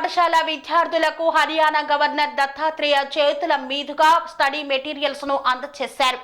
పాఠశాల విద్యార్థులకు హర్యానా గవర్నర్ దత్తాత్రేయ చేతుల మీదుగా స్టడీ మెటీరియల్స్ను అందజేశారు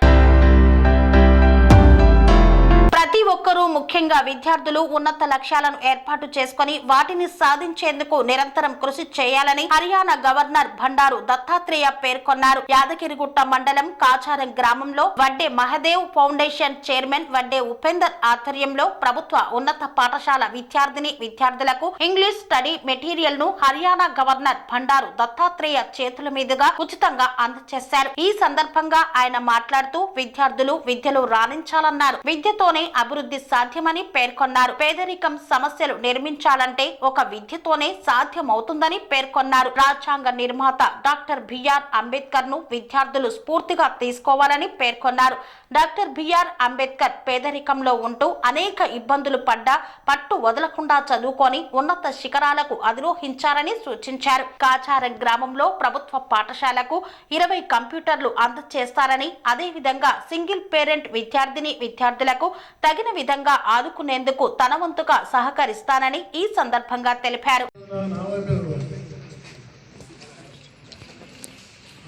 ఒక్కరూ ముఖ్యంగా విద్యార్థులు ఉన్నత లక్ష్యాలను ఏర్పాటు చేసుకొని వాటిని సాధించేందుకు నిరంతరం కృషి చేయాలని హర్యానా గవర్నర్ భండారు దత్తాత్రేయ పేర్కొన్నారు. యాదగిరిగుట్ట మండలం కాచారం గ్రామంలో వడ్డే మహదేవ్ ఫౌండేషన్ చైర్మన్ వడ్డే ఉపేందర్ ఆధ్వర్యంలో ప్రభుత్వ ఉన్నత పాఠశాల విద్యార్థిని విద్యార్థులకు ఇంగ్లీష్ స్టడీ మెటీరియల్ను హర్యానా గవర్నర్ భండారు దత్తాత్రేయ చేతుల మీదుగా ఉచితంగా అందజేశారు ఈ సందర్భంగా ఆయన మాట్లాడుతూ విద్యార్థులు విద్యలో రాణించాలన్నారు. విద్యతోనే అభివృద్ధి అభివృద్ధి సాధ్యమని పేర్కొన్నారు. పేదరికం సమస్యలు నిర్మించాలంటే ఒక విద్యతోనే సాధ్యమవుతుందని పేర్కొన్నారు. రాజ్యాంగ నిర్మాత డాక్టర్ బిఆర్ అంబేద్కర్ను విద్యార్థులు స్ఫూర్తిగా తీసుకోవాలని పేర్కొన్నారు. డాక్టర్ బిఆర్ అంబేద్కర్ పేదరికంలో ఉంటూ అనేక ఇబ్బందులు పడ్డా పట్టు వదలకుండా చదువుకొని ఉన్నత శిఖరాలకు అధిరోహించారని సూచించారు. కాచారం గ్రామంలో ప్రభుత్వ పాఠశాలకు ఇరవై కంప్యూటర్లు అందజేస్తారని అదేవిధంగా సింగిల్ పేరెంట్ విద్యార్థిని విద్యార్థులకు తగిన విధంగా ఆదుకునేందుకు తన వంతుగా సహకరిస్తానని ఈ సందర్భంగా తెలిపారు.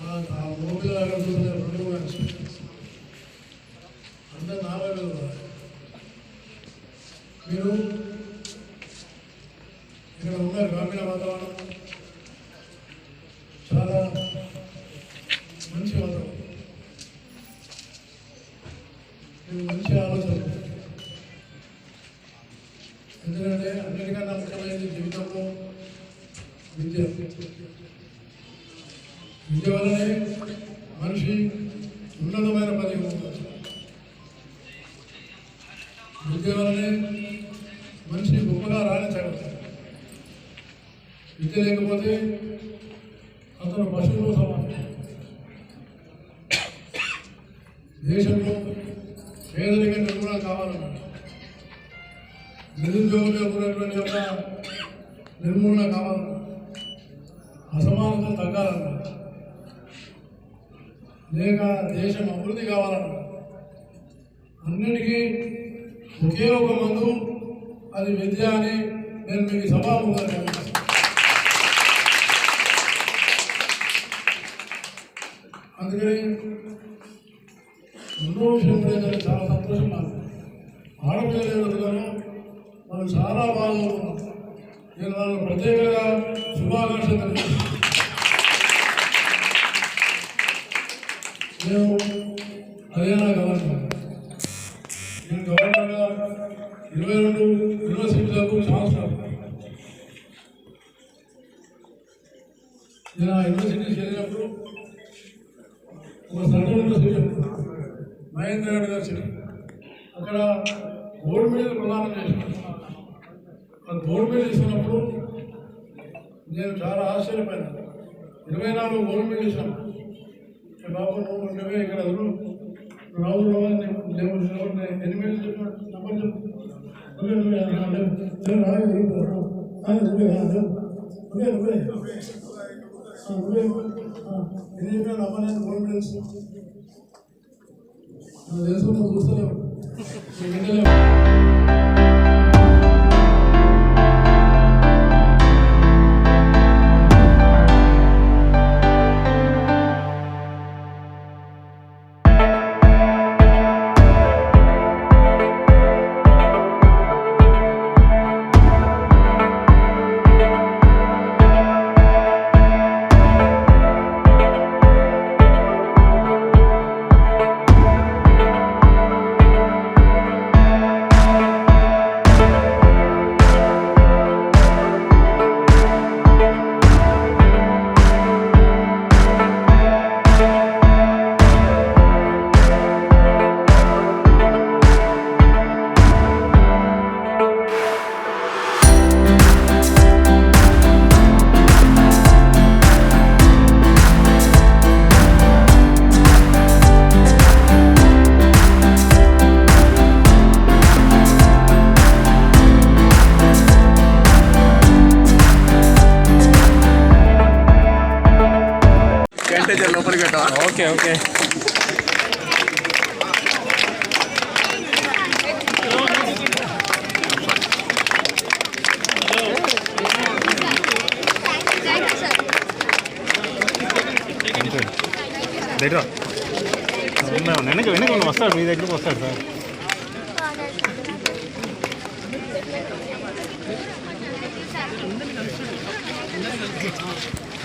ఆ ఆ మూవీ రెండు కూడా ఎక్స్పీరియన్స్. అందరు మీరు ఇక్కడ ఉన్న గ్రామీణ వాతావరణం. చాలా మంచి వాతావరణం. ఇది మంచి ఆలోచన. ఎందుకంటే అన్నిటికన్నా ముఖ్యమైనది జీవితంలో విద్య. విద్య వల్లనే మనిషి ఉన్నతమైన మనిషి గొప్పగా రాణించగలుగుతాడు విద్య లేకపోతే అతను పశువుతో సమానం. దేశంలో పేదరిక నిర్మూలన కావాలన్నమాట నిరుద్యోగులు ఉన్నటువంటి యొక్క నిర్మూలన కావాలన్నా అసమానత తగ్గాలన్నమాట లేక దేశం అభివృద్ధి కావాలన్నా అన్నిటికీ ఒకే ఒక మందు అది విద్య అని నేను మీకు సభాముగా అందుకని ఎన్నో విషయం చాలా సంతోషం నాకు. ఆడపిల్లలు వాళ్ళు చాలా బాగా నేను వాళ్ళకు ప్రత్యేకంగా శుభాకాంక్షలు తెలియజేస్తున్నాను. నేను హర్యానా గవర్నర్ నేను గవర్నర్గా ఇరవై రెండు యూనివర్సిటీలకు ఛాన్సలర్ నేను ఆ యూనివర్సిటీ చేరినప్పుడు ఒక సెంట్రల్ యూనివర్సిటీ మహేంద్ర రెడ్డి గారు చెప్పారు అక్కడ బోర్డు మీద ప్రదానం చేసిన ఆ గోల్డ్ మెడల్ ఇస్తున్నప్పుడు నేను చాలా ఆశ్చర్యపోయాను. ఇరవై నాలుగు గోల్డ్ మెడల్ ఇచ్చాను బాబు నువ్వు నువ్వే ఇక్కడ వదులు. నువ్వు నంబర్ చెప్పు. నువ్వే అయితే లోపలికి పెట్టవా ఓకే ఓకే దగ్గర వెనక వెనక వస్తాడు మీ దగ్గరకు వస్తాడు సార్ Thank you.